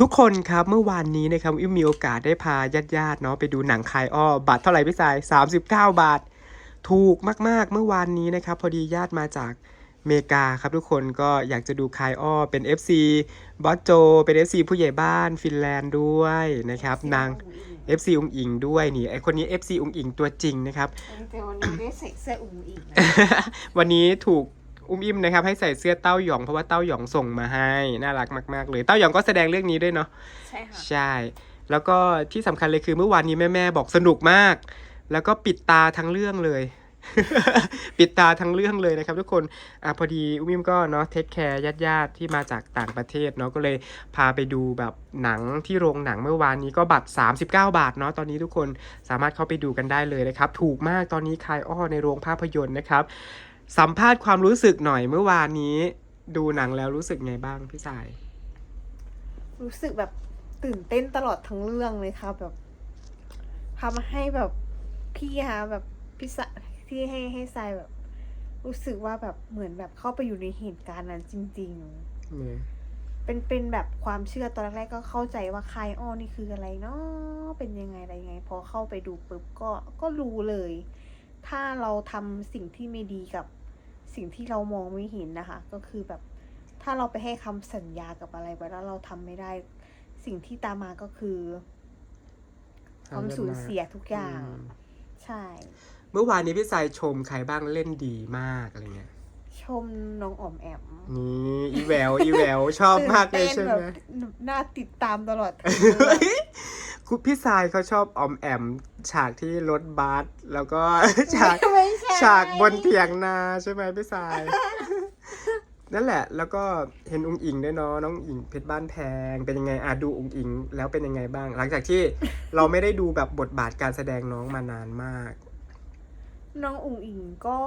ทุกคนครับเมื่อวานนี้นะครับอิมมีโอกาสได้พาญาติๆเนาะไปดูหนังคายอ้อบัตรเท่าไหร่พี่สาย 39 บาท ถูกมากๆเมื่อวานนี้นะครับพอดีญาติมาจากอเมริกาครับทุกคนก็อยากจะดูคายอ้อเป็น FC บอสโจ เป็น FC ผู้ใหญ่บ้านฟินแลนด์ด้วยนะครับนาง FC อุงอิงด้วยนี่ไอคนนี้ FC อุงอิงตัวจริงนะครับ แต่วันนี้ได้ใส่เสื้ออุ้งอิงนะ วันนี้ถูก อุ้มอิ่มนะครับ ให้ใส่เสื้อเต้าหยองเพราะว่าเต้าหยองส่งมาให้ น่ารักมากๆเลยเต้าหยองก็แสดงเรื่องนี้ด้วยเนาะใช่ค่ะใช่ แล้วก็ที่สำคัญเลยคือเมื่อวานนี้แม่ๆบอกสนุกมาก แล้วก็ปิดตาทั้งเรื่องเลย ปิดตาทั้งเรื่องเลยนะครับ ทุกคนอะพอดีอุ้มอิ่มก็เนาะเทคแคร์ญาติๆที่มาจากต่างประเทศเนาะก็เลยพาไปดูแบบหนังที่โรงหนังเมื่อวานนี้ก็บัตร 39 บาทเนาะตอนนี้ทุกคนสามารถเข้าไปดูกันได้เลยนะครับ ถูกมากตอนนี้คายอ้อในโรงภาพยนตร์นะครับ สัมภาษณ์ความรู้สึกหน่อยเมื่อวานนี้ ดูหนังแล้วรู้สึกไงบ้างพี่สาย รู้สึกแบบตื่นเต้นตลอดทั้งเรื่องเลยค่ะแบบทำให้แบบพี่ฮะแบบพี่สะที่ให้ให้ทรายแบบ รู้สึกว่าแบบเหมือนแบบเข้าไปอยู่ในเหตุการณ์นั้นจริง ๆ เป็นเป็นแบบความเชื่อตอนแรกๆก็เข้าใจว่าคายอ้อนี่คืออะไรเนาะเป็นยังไงอะไรยังไง พอเข้าไปดูปุ๊บก็ก็รู้เลย ถ้าเราทำสิ่งที่ไม่ดีกับ สิ่งที่เรามองไม่เห็นนะคะ ก็คือแบบถ้าเราไปให้คำสัญญากับอะไรไว้แล้วเราทำไม่ได้ สิ่งที่ตามมาก็คือความสูญเสียทุกอย่างอืมใช่ เมื่อวานนี้พี่สายชมใครบ้างเล่นดีมากอะไรเงี้ยชมน้องอ๋อมแอมนี่อีแววอีแววชอบมากเลยใช่ไหมตื่นเต้นแบบน่าติดตามตลอด คุณพี่สายเขาชอบออมแอม ฉากที่รถบัสแล้วก็ ฉากไม่ใช่ฉากบนเถียงนาใช่ไหมพี่สาย นั่นแหละ แล้วก็เห็นองค์อิงด้วยเนาะน้องอิงเพชรบ้านแพง เป็นยังไงอะดูองค์อิง แล้วเป็นยังไงบ้าง หลังจากที่เราไม่ได้ดูแบบบทบาทการแสดงน้องมานานมาก น้องอุ๋งอิงก็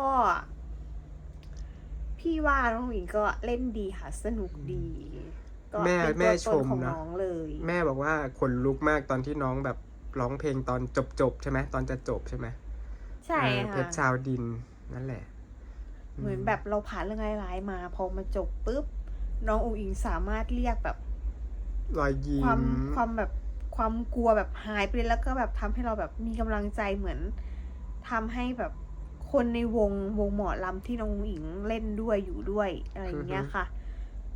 พี่ว่าน้องอุ๋งอิงก็เล่นดีค่ะ สนุกดี ก็แม่เป็นแม่ตัวตนชมของนะ น้องเลย แม่บอกว่าขนลุกมากตอนที่น้องแบบร้องเพลงตอนจบจบๆใช่ไหมตอนจะจบใช่ไหมใช่เออเพค่ะชรชาวดินนั่นแหละเหมือนแบบเราผ่านเรื่องร้ายๆมา พอมาจบปุ๊บ น้องอุ๋งอิงสามารถเรียกแบบ รอยยิ้ความมความแบบความกลัวแบบหายไปเลยแล้วก็แบบทำให้เราแบบมีกำลังใจเหมือนทำให้แบบคนในวงวงหมอลำที่น้องอุ๋งอิงเล่นด้วยอยู่ด้วยอะไรอย่างเงี้ยค่ะ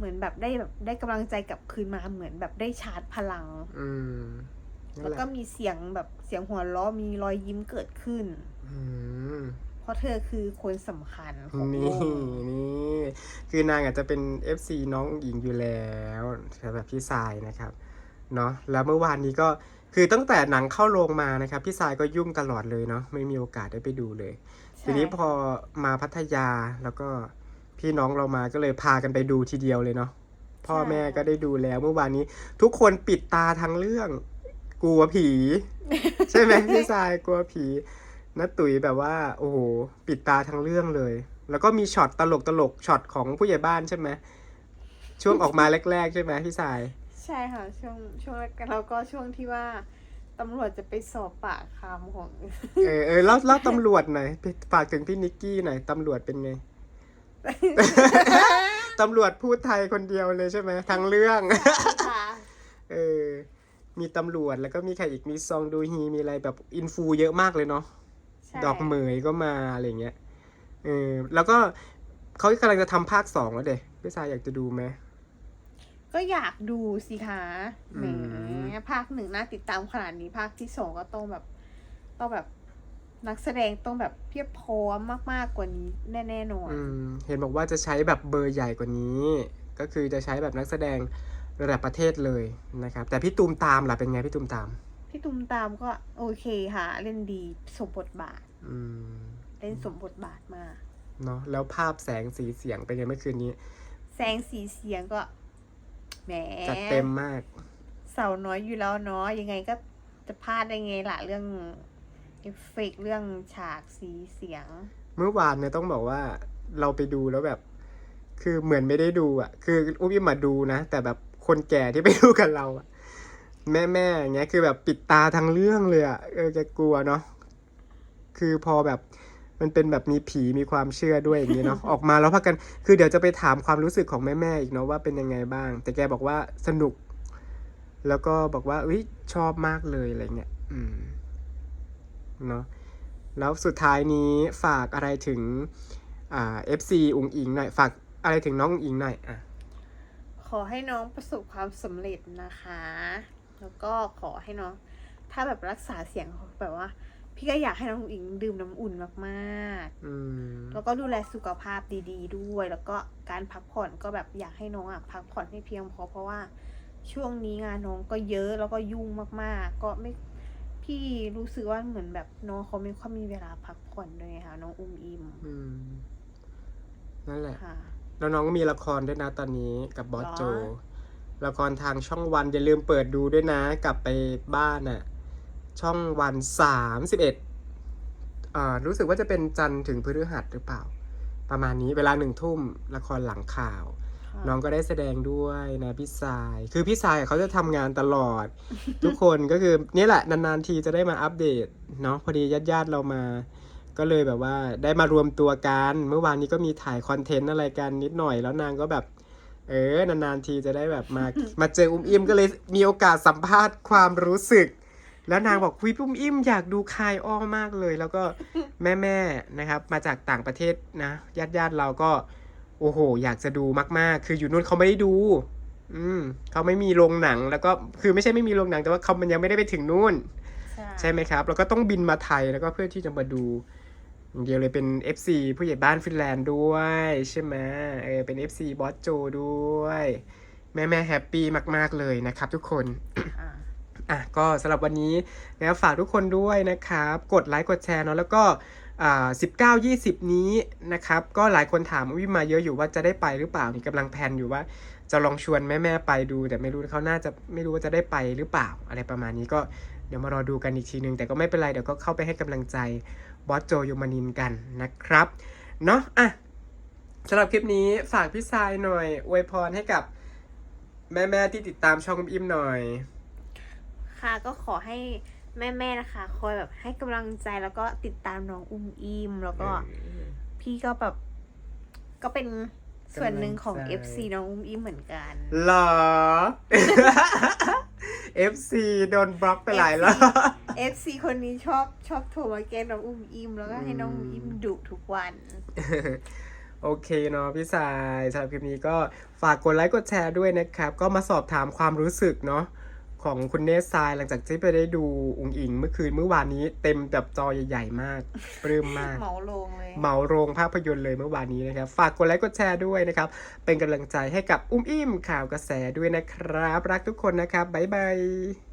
เหมือนแบบได้แบบได้กำลังใจกลับคืนมาเหมือนแบบได้ชาร์จพลัง อืมนั่นแล้วแหละก็มีเสียงแบบเสียงหัวเราะมีรอยยิ้มเกิดขึ้น อืมเพราะเธอคือคนสำคัญของนี่วงนี่คือนางอาจจะเป็น FC น้องหญิงอยู่แล้วสำหรับพี่สายนะครับเนาะแล้วเมื่อวานนี้ก็คือตั้งแต่หนังเข้าโรงมานะครับ พี่สายก็ยุ่งตลอดเลยเนาะไม่มีโอกาสได้ไปดูเลย ทีนี้พอมาพัทยาแล้วก็ พี่น้องเรามาก็เลยพากันไปดูทีเดียวเลยเนาะพ่อแม่ก็ได้ดูแล้วเมื่อวานนี้ ทุกคนปิดตาทั้งเรื่อง กลัวผี ใช่ไหมพี่สายกลัวผีน้าตุ๋ยแบบว่า โอ้โหปิดตาทั้งเรื่องเลย แล้วก็มีช็อตตลกตลกๆช็อตของผู้ใหญ่บ้านใช่ไหมช่วงออกมาแรก ๆ ใช่ไหมพี่สาย ใช่ค่ะ ช่วงช่วงแรกแล้วก็ช่วงที่ว่าตำรวจจะไปสอบปากคำของ เออเออเล่าเล่าตำรวจหน่อยฝากถึงพี่นิกกี้หน่อยตำรวจเป็นไง ตำรวจพูดไทยคนเดียวเลยใช่ไหมทั้งเรื่อง ค่ะเออ มีตำรวจแล้วก็มีใครอีกมีซองดูฮีมีอะไรแบบอินฟูเยอะมากเลยเนาะใช่ดอกเหมยก็มาอะไรเงี้ยเออแล้วก็เขากำลังจะทำภาคสองแล้วเด็พี่สายอยากจะดูไหม ก็อยากดูสิคะแหมอืม ภาคหนึ่งน่าติดตามขนาดนี้ภาคที่สองก็ต้องแบบ ต้องแบบ นักแสดงต้องแบบเพียบพร้อมมากๆกว่านี้แน่ๆนอนอืมเห็นบอกว่าจะใช้แบบเบอร์ใหญ่กว่านี้ ก็คือจะใช้แบบนักแสดงระดับประเทศเลยนะครับ แต่พี่ตูมตามล่ะเป็นไงพี่ตูมตาม พี่ตุ้มตามก็โอเคค่ะ เล่นดีสมบทบาท อืมเล่นสมบทบาทมาก เนาะแล้วภาพแสงสีเสียงเป็นไงเมื่อคืนนี้ แสงสีเสียงก็แหมจัดเต็มมาก เสาน้อยอยู่แล้วเนาะยังไงก็จะพลาดได้ไงล่ะเรื่อง เอฟเฟกต์เรื่องฉากสีเสียง เมื่อวานเนี่ยต้องบอกว่าเราไปดูแล้วแบบ คือเหมือนไม่ได้ดูอะ คืออุ้มอิมมาดูนะ แต่แบบคนแก่ที่ไปดูกับเราอะแม่แม่อย่างเงี้ยคือแบบปิดตาทั้งเรื่องเลยอะเออจะกลัวเนาะคือพอแบบมันเป็นแบบมีผีมีความเชื่อด้วยอย่างนี้เนาะออกมาแล้วพักกันคือเดี๋ยวจะไปถามความรู้สึกของแม่แม่ๆอีกเนาะว่าเป็นยังไงบ้าง แต่แกบอกว่าสนุก แล้วก็บอกว่าอุ้ยชอบมากเลยอะไรเงี้ยอืม เนาะแล้วสุดท้ายนี้ฝากอะไรถึงอ่า FC อุงอิงหน่อย ฝากอะไรถึงน้องอุงอิงหน่อยอะขอให้น้องประสบความสำเร็จนะคะ แล้วก็ขอให้น้อง ถ้าแบบรักษาเสียงแบบว่า พี่ก็อยากให้น้องอุ๋งอิงดื่มน้ำอุ่นมากๆ อืมแล้วก็ดูแลสุขภาพดีๆด้วย แล้วก็การพักผ่อนก็แบบอยากให้น้องอะพักผ่อนให้เพียงพอเพราะว่าช่วงนี้งานน้องก็เยอะแล้วก็ยุ่งมากๆ ก็ไม่ พี่รู้สึกว่าเหมือนแบบน้องเขาไม่ค่อยมีเวลาพักผ่อนด้วยค่ะน้องอุ้มอิมอืม นั่นแหละ ค่ะ แล้วน้องก็มีละครด้วยนะตอนนี้กับบอสโจ หรอ ละครทางช่องวันอย่าลืมเปิดดูด้วยนะ กลับไปบ้านน่ะ ช่องวันสามสิบเอ็ดอ่ารู้สึกว่าจะเป็นจันทร์ถึงพฤหัสหรือเปล่า ประมาณนี้เวลาหนึ่งทุ่มละครหลังข่าวค่ะ น้องก็ได้แสดงด้วยนะพี่สาย คือพี่สายเขาจะทำงานตลอด ทุกคนก็คือนี่แหละนานๆทีจะได้มาอัปเดตเนาะพอดีญาติๆเรามา ก็เลยแบบว่าได้มารวมตัวกัน เมื่อวานนี้ก็มีถ่ายคอนเทนต์อะไรกันนิดหน่อยแล้วนางก็แบบ เออนานๆทีจะได้แบบมา มาเจออุ้มอิมก็เลยมีโอกาสสัมภาษณ์ความรู้สึก แล้วนางบอกวิอุ้มอิมอยากดูคายอ้อมากเลย แล้วก็แม่ๆนะครับ มาจากต่างประเทศนะญาติญาติๆเราก็ โอ้โห อยากจะดูมาก ๆ คืออยู่นู่นเขาไม่ได้ดู อืมเขาไม่มีโรงหนัง แล้วก็คือไม่ใช่ไม่มีโรงหนังแต่ว่าเขามันยังไม่ได้ไปถึงนู่น ใช่ไหมครับ แล้วก็ต้องบินมาไทยแล้วก็เพื่อที่จะมาดูอย่างเดียวเลยเป็น FC ผู้ใหญ่บ้านฟินแลนด์ด้วยใช่ไหมเออเป็น FC บอสโจด้วย แม่แม่แฮปปี้มาก ๆ เลยนะครับทุกคนอ่าอะก็สำหรับวันนี้นะครับฝากทุกคนด้วยนะครับ กดไลค์กดแชร์เนาะแล้วก็อ่า 19 20 นี้นะครับ ก็หลายคนถามวิมาเยอะอยู่ว่าจะได้ไปหรือเปล่านี่กำลังแพนอยู่ว่าจะลองชวนแม่ๆไปดู แต่ไม่รู้เขาน่าจะไม่รู้ว่าจะได้ไปหรือเปล่า อะไรประมาณนี้ก็เดี๋ยวมารอดูกันอีกทีนึง แต่ก็ไม่เป็นไร เดี๋ยวก็เข้าไปให้กำลังใจบอสโจยมานินกันนะครับ เนาะอะสำหรับคลิปนี้ฝากพี่ทรายหน่อยอวยพรให้กับแม่ๆที่ติดตามช่องอิมหน่อย ค่ะก็ขอให้ แม่ๆนะคะ คอยแบบให้กำลังใจแล้วก็ติดตามน้องอุ้มอิมแล้วก็พี่ก็แบบ ก็เป็นส่วนหนึ่งของกำลังใจ FC น้องอุ้มอิมเหมือนกันหรอ FC โดนบล็อกไปหลายรอบ FC คนนี้ชอบชอบโทรมาแกล้งน้องอุ้มอิมแล้วก็ให้น้องอุ้มอิมดุทุกวันโอเคเนาะพี่สายสำหรับคลิปนี้ก็ฝากกดไลค์กดแชร์ด้วยนะครับ ก็มาสอบถามความรู้สึกเนาะ ของคุณเนสทรายหลังจากที่ไปได้ดูอุงอิงเมื่อคืนเมื่อวานนี้เต็มแบบจอใหญ่ๆมากปลื้มมาก เหมาลงเลยเหมาโรงภาพยนตร์เลยเมื่อวานนี้นะครับ ฝากกดไลค์กดแชร์ด้วยนะครับ เป็นกำลังใจให้กับอุ้มอิ่มข่าวกระแสด้วยนะครับ รักทุกคนนะครับบ๊ายบาย